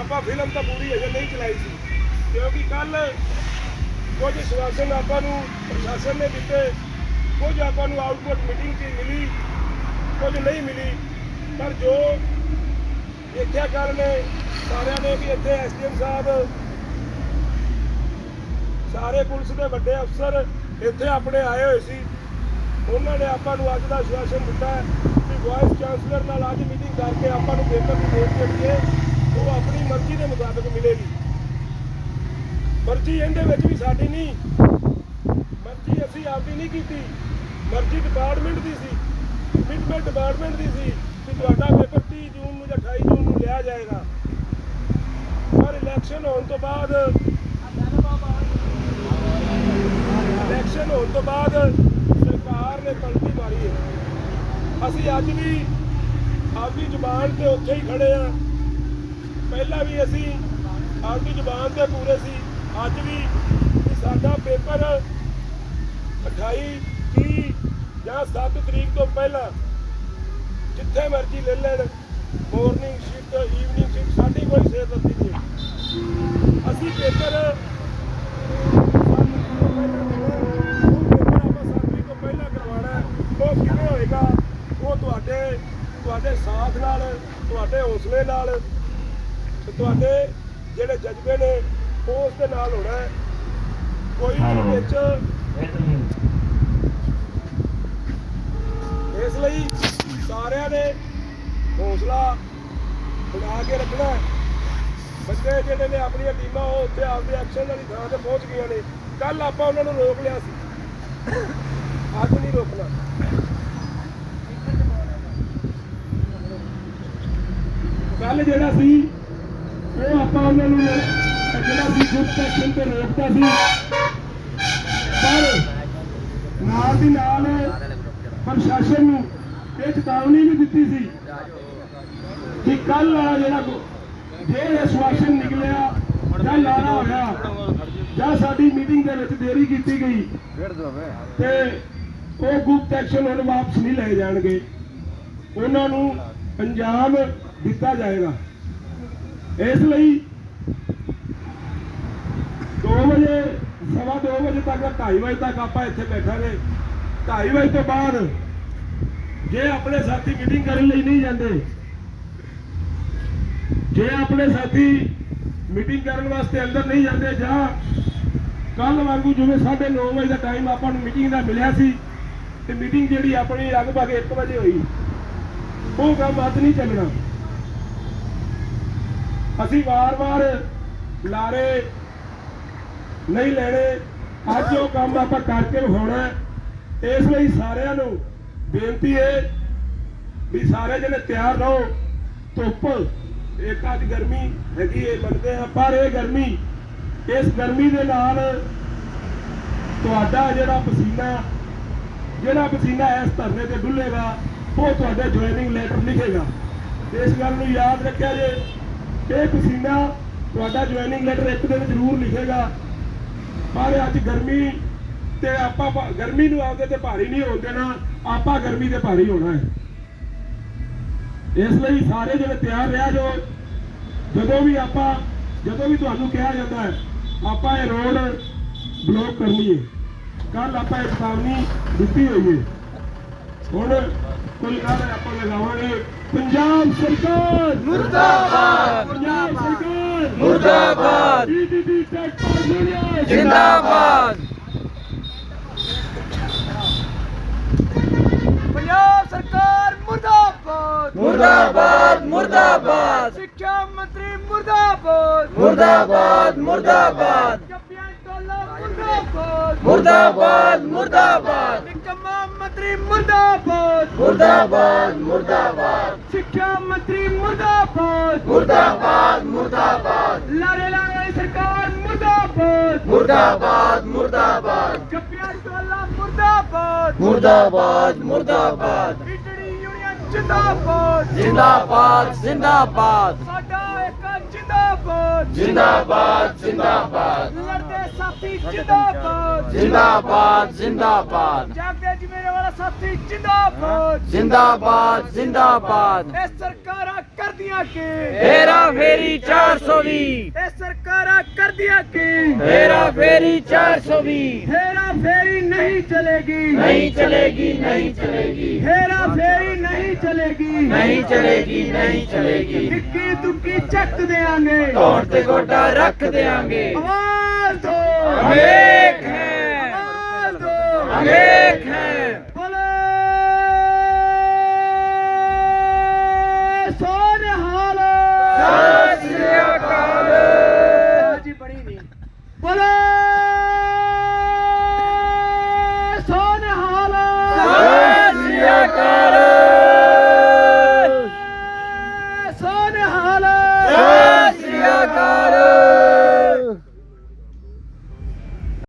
ਆਪਾਂ ਫਿਲਮ ਤਾਂ ਪੂਰੀ ਅਜੇ ਨਹੀਂ ਚਲਾਈ ਸੀ। ਕਿਉਂਕਿ ਕੱਲ ਕੁਝ ਸ਼ਵਾਸਨ ਆਪਾਂ ਨੂੰ ਪ੍ਰਸ਼ਾਸਨ ਨੇ ਦਿੱਤੇ। ਕੁਝ ਆਪਾਂ ਨੂੰ ਆਊਟਪੁੱਟ ਮੀਟਿੰਗ 'ਚ ਮਿਲੀ, ਕੁਝ ਨਹੀਂ ਮਿਲੀ। ਪਰ ਜੋ ਦੇਖਿਆ ਕੱਲ ਨੇ, ਸਾਰਿਆਂ ਨੇ ਵੀ ਇੱਥੇ ਐਸਡੀਐਮ ਸਾਹਿਬ, ਸਾਰੇ ਪੁਲਿਸ ਦੇ ਵੱਡੇ ਅਫਸਰ ਇੱਥੇ ਆਪਣੇ ਆਏ ਹੋਏ ਸੀ। ਉਹਨਾਂ ਨੇ ਆਪਾਂ ਨੂੰ ਅੱਜ ਦਾ ਸ਼ਾਸਨ ਦਿੱਤਾ ਹੈ ਕਿ ਵਾਈਸ ਚਾਂਸਲਰ ਨਾਲ ਅੱਜ ਮੀਟਿੰਗ ਕਰਕੇ ਆਪਾਂ ਨੂੰ ਪੇਪਰ ਦੀ ਡੇਟ ਜਿਹੜੀ ਉਹ ਆਪਣੀ ਮਰਜ਼ੀ ਦੇ ਮੁਤਾਬਕ ਮਿਲੇਗੀ। ਮਰਜ਼ੀ ਇਹਦੇ ਵਿੱਚ ਵੀ ਸਾਡੀ ਨਹੀਂ। ਮਰਜ਼ੀ ਅਸੀਂ ਆਪਦੀ ਨਹੀਂ ਕੀਤੀ। ਮਰਜ਼ੀ ਡਿਪਾਰਟਮੈਂਟ ਦੀ ਸੀ। ਕਮਿਟਮੈਂਟ ਡਿਪਾਰਟਮੈਂਟ ਦੀ ਸੀ ਕਿ ਤੁਹਾਡਾ ਪੇਪਰ 30 ਜੂਨ ਨੂੰ ਜਾਂ 28 ਜੂਨ ਨੂੰ ਲਿਆ ਜਾਏਗਾ। ਪਰ ਇਲੈਕਸ਼ਨ ਹੋਣ ਤੋਂ ਬਾਅਦ ਇਲੈਕਸ਼ਨ ਹੋਣ ਤੋਂ ਬਾਅਦ ਸਰਕਾਰ ਨੇ ਪਲਟੀ ਮਾਰੀ ਹੈ। ਅਸੀਂ ਅੱਜ ਵੀ ਆਪਦੀ ਜ਼ੁਬਾਨ ਤੇ ਉੱਥੇ ਹੀ ਖੜੇ ਆ ਪਹਿਲਾਂ ਵੀ ਅਸੀਂ ਆਪਦੀ ਜ਼ੁਬਾਨ ਤੇ ਪੂਰੇ ਸੀ। ਅੱਜ ਵੀ ਸਾਡਾ ਪੇਪਰ 28 30 ਜਾਂ 7 ਤਰੀਕ ਤੋਂ ਪਹਿਲਾਂ ਜਿੱਥੇ ਮਰਜ਼ੀ ਲੈ ਲੈਣ ਮਾਰਨਿੰਗ ਸ਼ਿਫਟ ਈਵਨਿੰਗ ਸ਼ਿਫਟ ਸਾਡੀ ਕੋਈ ਸੇਧ ਨਹੀਂ ਹੈ ਅਸੀਂ ਪੇਪਰ ਪਹਿਲਾਂ ਕਰਵਾਉਣਾ ਉਹ ਕਿਵੇਂ ਹੋਏਗਾ? ਉਹ ਤੁਹਾਡੇ ਤੁਹਾਡੇ ਸਾਥ ਨਾਲ, ਤੁਹਾਡੇ ਹੌਸਲੇ ਨਾਲ ਤੇ ਤੁਹਾਡੇ ਜਿਹੜੇ ਜਜ਼ਬੇ ਨੇ ਉਸ ਦੇ ਨਾਲ ਹੋਣਾ ਹੈ। ਕੋਈ ਵੀ ਵਿੱਚ ਇਸ ਲਈ ਸਾਰਿਆਂ ਨੇ ਹੌਸਲਾ ਬਣਾ ਕੇ ਰੱਖਣਾ ਹੈ। ਬੰਦੇ ਜਿਹੜੇ ਨੇ ਆਪਣੀਆਂ ਟੀਮਾਂ ਉਹ ਉੱਥੇ ਆਪਦੇ ਐਕਸ਼ਨ ਵਾਲੀ ਥਾਂ ਤੇ ਪਹੁੰਚ ਗਈਆਂ ਨੇ। ਕੱਲ ਆਪਾਂ ਉਹਨਾਂ ਨੂੰ ਰੋਕ ਲਿਆ ਸੀ। ਅੱਜ ਨਹੀਂ ਰੋਕਣਾ। ਕੱਲ ਜਿਹੜਾ ਸੀ ਉਹ ਆਪਾਂ ਉਹਨਾਂ ਨੂੰ ਜਿਹੜਾ ਸੀ ਗੁੱਡ ਸੈਕਸ਼ਨ ਤੇ ਰੋਕਦਾ ਸੀ। ਪਰ ਨਾਲ ਦੀ ਨਾਲ ਪ੍ਰਸ਼ਾਸਨ ਨੂੰ ਇਹ ਚੇਤਾਵਨੀ ਵੀ ਦਿੱਤੀ ਸੀ ਕਿ ਕੱਲ ਵਾਲਾ ਜਿਹੜਾ ਜੇ ਇਹ ਸ਼ਵਾਸਨ ਨਿਕਲਿਆ ਜਾਂ ਲਾਰਾ ਹੋਇਆ ਜਾਂ ਸਾਡੀ ਮੀਟਿੰਗ ਦੇ ਵਿੱਚ ਦੇਰੀ ਕੀਤੀ ਗਈ ਤੇ ਉਹ ਗੁਪਤ ਐਕਸ਼ਨ ਹੁਣ ਵਾਪਸ ਨਹੀਂ ਲਏ ਜਾਣਗੇ। ਉਹਨਾਂ ਨੂੰ ਅੰਜਾਮ ਦਿੱਤਾ ਜਾਏਗਾ। ਇਸ ਲਈ 2 ਵਜੇ, ਸਵਾ 2 ਵਜੇ ਤੱਕ 2:30 ਵਜੇ ਤੱਕ ਆਪਾਂ ਇੱਥੇ ਬੈਠਾਂਗੇ। 2:30 ਵਜੇ ਤੋਂ ਬਾਅਦ ਜੇ ਆਪਣੇ ਸਾਥੀ ਮੀਟਿੰਗ ਕਰਨ ਲਈ ਨਹੀਂ ਜਾਂਦੇ, ਜੇ ਆਪਣੇ ਸਾਥੀ ਮੀਟਿੰਗ ਕਰਨ ਵਾਸਤੇ ਅੰਦਰ ਨਹੀਂ ਜਾਂਦੇ ਜਾਂ ਕੱਲ ਵਾਂਗੂ ਜਿਵੇਂ 9:30 ਵਜੇ ਦਾ ਟਾਈਮ ਆਪਾਂ ਨੂੰ ਮੀਟਿੰਗ ਦਾ ਮਿਲਿਆ ਸੀ, ਤੇ ਮੀਟਿੰਗ ਜਿਹੜੀ ਆਪਣੀ ਲਗਭਗ 1 ਵਜੇ ਹੋਈ, ਉਹ ਕੰਮ ਅੱਜ ਨਹੀਂ ਚੱਲਣਾ। ਅਸੀਂ ਵਾਰ-ਵਾਰ ਲਾਰੇ ਨਹੀਂ ਲੈਣੇ। ਅੱਜ ਉਹ ਕੰਮ ਆਪਾਂ ਕਰਕੇ ਵਿਖਾਉਣਾ ਇਸ ਲਈ ਸਾਰਿਆਂ ਨੂੰ ਬੇਨਤੀ ਹੈ ਵੀ ਸਾਰੇ ਜਣੇ ਤਿਆਰ ਰਹੋ। ਧੁੱਪ, ਇੱਕ ਅੱਜ ਗਰਮੀ ਹੈਗੀ ਇਹ ਮੰਨਦੇ ਆ ਪਰ ਇਹ ਗਰਮੀ, ਇਸ ਗਰਮੀ ਦੇ ਨਾਲ ਤੁਹਾਡਾ ਜਿਹੜਾ ਪਸੀਨਾ ਜਿਹੜਾ ਪਸੀਨਾ ਇਸ ਧਰਨੇ ਤੇ ਡੁੱਲੇਗਾ, ਉਹ ਤੁਹਾਡੇ ਜੁਆਇਨਿੰਗ ਲੈਟਰ ਲਿਖੇਗਾ। ਇਸ ਗੱਲ ਨੂੰ ਯਾਦ ਰੱਖਿਆ ਜੇ। ਇਹ ਪਸੀਨਾ ਤੁਹਾਡਾ ਜੁਆਇਨਿੰਗ ਲੈਟਰ ਇੱਕ ਦਿਨ ਜ਼ਰੂਰ ਲਿਖੇਗਾ। ਪਰ ਅੱਜ ਗਰਮੀ ਤੇ ਆਪਾਂ ਗਰਮੀ ਨੂੰ ਆਪਦੇ ਤੇ ਭਾਰੀ ਨਹੀਂ ਹੋਣ ਦੇਣਾ, ਆਪਾਂ ਗਰਮੀ ਤੇ ਭਾਰੀ ਹੋਣਾ ਹੈ। ਇਸ ਲਈ ਸਾਰੇ ਜਿਹੜੇ ਤਿਆਰ ਰਿਹਾ ਜੋ ਜਦੋਂ ਵੀ ਆਪਾਂ ਜਦੋਂ ਵੀ ਤੁਹਾਨੂੰ ਕਿਹਾ ਜਾਂਦਾ ਹੈ, ਆਪਾਂ ਇਹ ਰੋਡ ਬਲੌਕ ਕਰਨੀ ਹੈ। ਕੱਲ ਆਪਾਂ ਇਹ ਚੇਤਾਵਨੀ ਦਿੱਤੀ ਹੋਈ ਹੈ। ਹੁਣ ਕੋਈ ਨਾਰਾ ਆਪਾਂ ਲਗਾਵਾਂਗੇ ਪੰਜਾਬ ਸਰਕਾਰ। ਮੁਰਦਾਬਾਦ। ਪੰਜਾਬ ਸਰਕਾਰ। ਮੁਰਦਾਬਾਦ। ਟੈਕਸ ਯੂਨੀਅਨ ਜਿੰਦਾਬਾਦ। ਪੰਜਾਬ ਸਰਕਾਰ ਮੁਰਦਾਬਾਦ। ਮੁਰਦਾਬਾਦ ਮੁਰਦਾਬਾਦ। ਸਿੱਖਿਆ ਮੰਤਰੀ ਮੁਰਦਾਬਾਦ। ਮੁਰਦਾਬਾਦ ਮੁਰਦਾਬਾਦ। ਮੁਰਦਾਬਾਦ ਮੁਰਦਾਬਾਦ। ਨਿਕੰਮਾ ਮੰਤਰੀ ਮੁਰਦਾਬਾਦ। ਮੁਰਦਾਬਾਦ ਮੁਰਦਾਬਾਦ। ਸਿੱਖਿਆ ਮੰਤਰੀ ਮੁਰਦਾਬਾਦ। ਮੁਰਦਾਬਾਦ ਮੁਰਦਾਬਾਦ। ਲਾਰੇ ਲਾਰੇ ਸਰਕਾਰ ਮੁਰਦਾਬਾਦ। ਮੁਰਦਾਬਾਦ ਮੁਰਦਾਬਾਦ। ਜੱਪੀਆਂ ਟੋਲਾ ਮੁਰਦਾਬਾਦ। ਮੁਰਦਾਬਾਦ ਮੁਰਦਾਬਾਦ। ਜਿੰਦਾਬਾਦ। ਜਿੰਦਾਬਾਦ ਜਿੰਦਾਬਾਦ। ਸਾਡਾ ਏਕਾ ਜਿੰਦਾਬਾਦ। ਜਿੰਦਾਬਾਦ ਜਿੰਦਾਬਾਦ। ਲੜਦੇ ਸਾਥੀ ਜਿੰਦਾਬਾਦ। ਜਿੰਦਾਬਾਦ ਜਿੰਦਾਬਾਦ। ਜਾਗਦੇ ਜਿਵੇਂ ਵਾਲਾ ਸਾਥੀ ਜਿੰਦਾਬਾਦ। ਜਿੰਦਾਬਾਦ ਜਿੰਦਾਬਾਦ। ਇਹ ਸਰਕਾਰਾਂ ਕਰਦੀਆਂ ਕੀ? ਹੇਰਾ ਫੇਰੀ 420 ਇਹ ਸਰਕਾਰਾਂ ਕਰਦੀਆਂ ਕੀ? ਹੇਰਾ ਫੇਰੀ 420 ਹੇਰਾ ਫੇਰੀ नहीं चलेगी। नहीं चलेगी नहीं चलेगी। हेरा फेरी नहीं चलेगी। नहीं चलेगी नहीं चलेगी। इक्की दुक्की चक देंगे। तोड़ते गोटा रख देंगे। आवाज़ दो तो। अनेक है। आवाज़ दो तो। अनेक है। बोले